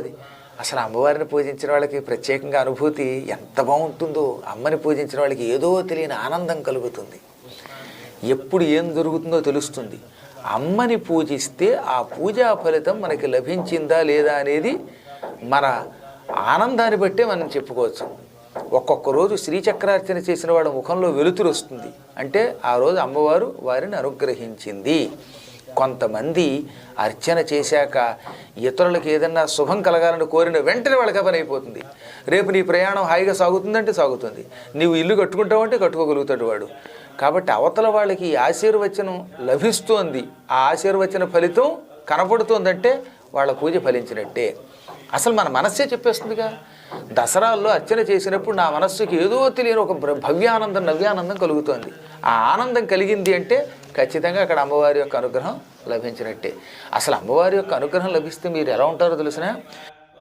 అది అసలు అమ్మవారిని పూజించిన వాళ్ళకి ప్రత్యేకంగా అనుభూతి ఎంత బాగుంటుందో అమ్మని పూజించిన వాళ్ళకి ఏదో తెలియని ఆనందం కలుగుతుంది. ఎప్పుడు ఏం జరుగుతుందో తెలుస్తుంది. అమ్మని పూజిస్తే ఆ పూజా ఫలితం మనకి లభించిందా లేదా అనేది మన ఆనందాన్ని బట్టే మనం చెప్పుకోవచ్చు. ఒక్కొక్క రోజు శ్రీచక్రార్చన చేసిన వాడు ముఖంలో వెలుతురు వస్తుంది. అంటే ఆ రోజు అమ్మవారు వారిని అనుగ్రహించింది. కొంతమంది అర్చన చేశాక ఇతరులకు ఏదన్నా శుభం కలగాలని కోరిన వెంటనే వాళ్ళకి పని అయిపోతుంది. రేపు నీ ప్రయాణం హాయిగా సాగుతుందంటే సాగుతుంది. నీవు ఇల్లు కట్టుకుంటావంటే కట్టుకోగలుగుతాడు వాడు. కాబట్టి అవతల వాళ్ళకి ఆశీర్వచనం లభిస్తోంది. ఆ ఆశీర్వచన ఫలితం కనపడుతోందంటే వాళ్ళ పూజ ఫలించినట్టే. అసలు మన మనస్సే చెప్పేస్తుందిగా. దసరాల్లో అర్చన చేసినప్పుడు నా మనస్సుకి ఏదో తెలియని ఒక భవ్యానందం నవ్యానందం కలుగుతోంది. ఆ ఆనందం కలిగింది అంటే ఖచ్చితంగా అక్కడ అమ్మవారి యొక్క అనుగ్రహం లభించినట్టే. అసలు అమ్మవారి యొక్క అనుగ్రహం లభిస్తే మీరు ఎలా ఉంటారో తెలిసిన?